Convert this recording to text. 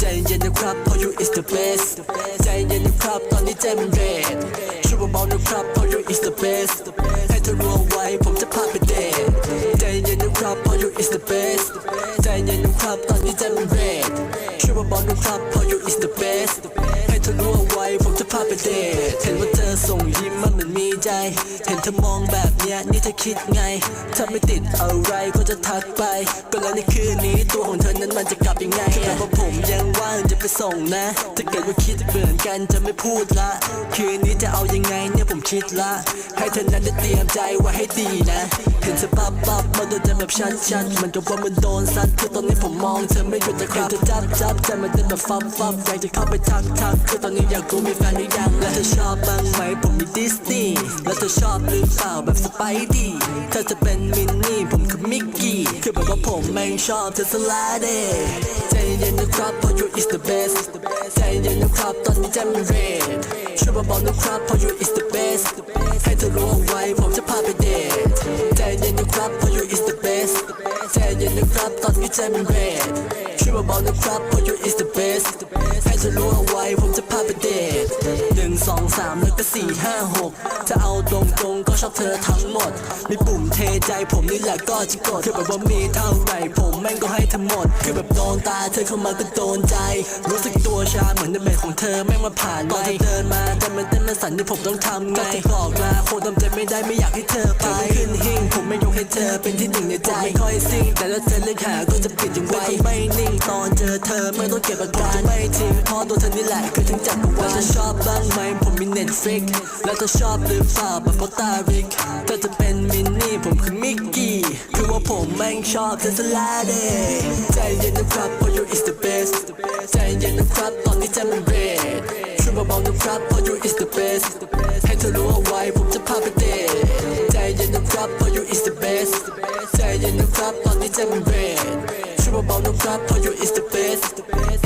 ใจเย็นนะครับเพราะ you is the best ใจเย็นนะครับตอนนี้ใจมันเรดช่วยเบาๆนะครับเพราะ you is the best ให้เธอรู้เอาไว้ผมจะพาไปเดทใจเย็นนะครับเพราะ you is the best ใจเย็นนะครับตอนนี้ใจมันเรดช่วยเบาๆนะครับเพราะ you is the best ให้เธอรู้เอาไว้ผมจะพาไปเดทเห็นว่าเธอส่งยิ้มมันเหมือนมีใจ เห็นเธอมองแบบ นี้ยนี่เธอคิดไงถ้าไม่ติดอะไรก็จะทักไป ก็แล้วในคืนนี้ตัวของเธอนั้นมันจะกลับยังไงแค่ว่าผมยังว่างจะไปส่งนะ ถ้าเกิดว่าคิดเหมือนกันจะไม่พูดละ คืนนี้จะเอายังไงเนี่ยผมคิดละ ให้เธอนั้นได้เตรียมใจไว้ให้ดีนะ เห็นเธอปั๊บปั๊บมาโดนใจแบบชัดๆมันก็ว่ามันโดนซัดคือตอนนี้ผมมองเธอไม่หยุดนะครับเธอจับจับใจมันเต้นแบบฟับฟับอยากจะเข้าไปทักทักคือตอนนี้อยากรู้มีแฟนหรือยังและเธอชอบบ้างไหมผมมีดิสนีย์และเธอชอบหรือเปล่าแบบสไปดี้เธอจะเป็นมินนี่ผมคือมิกกี้คือแบบว่าผมแม่งชอบเธอสลาเดใจเย็นนะครับเพราะ you is the best ครับตอนนี้ใจมันเรดช่วยมาบอกนะครับเพราะ you is the best ให้เธอรู้เอาไว้ผมจะพาไปเดทใจเย็นนะครับเพราะ you is the best ใจเย็นนะครับตอนนี้ใจมันเรดช่วยมาบอกนะครับเพราะ you ก็สี่ห้าหกจะเอาตรงๆก็ชอบเธอทั้งหมด มีปุ่มเทใจผมนี่แหละก็จะกด คือแบบว่ามีเท่าไหร่ผมแม่งก็ให้ทั้งหมด คือแบบโดนตาเธอเข้ามาก็โดนใจ รู้สึกตัวชาเหมือนในเบรของเธอแม่งมาผ่านตอนเธอเดินมาแต่มันเต้นมันสั่นที่ผมต้องทำไงก็เธอบอกลาโคตรทำใจไม่ได้ไม่อยากให้เธอไปขึ้นหิ้งผมไม่ยกให้เธอเป็นที่หนึ่งในใจไม่ค่อยซิ่งแต่ถ้าเธอเลือกหาก็จะปิดอย่างไวไม่นิ่งต อเจอเธอไม่ต้องเก็บอาการไม่ทิ้งเพราะตัวเธอนี่แหละคือถึงจักรวาลเธอชอบบ้างไหมผมมีเน็ตฟลิกแล้วเธอชอบหรือเปล่าแบบโปตาริกเธอจะเป็นมินนี่ผมคือมิกกี้คือว่าผมแม่งชอบเธอสลาเดใจเย็นนะครับเพราะ you is the best ใจเย็นนะครับตอนนี้ใจมันเรดช่วยเบาๆนะครับเพราะ you is the best ให้เธอรู้เอาไว้ผมจะพาไปเดทใจเย็นนะครับเพราะ you is the best ใจเย็นนะครับตอนนี้ใจมันเรด top for you is the best.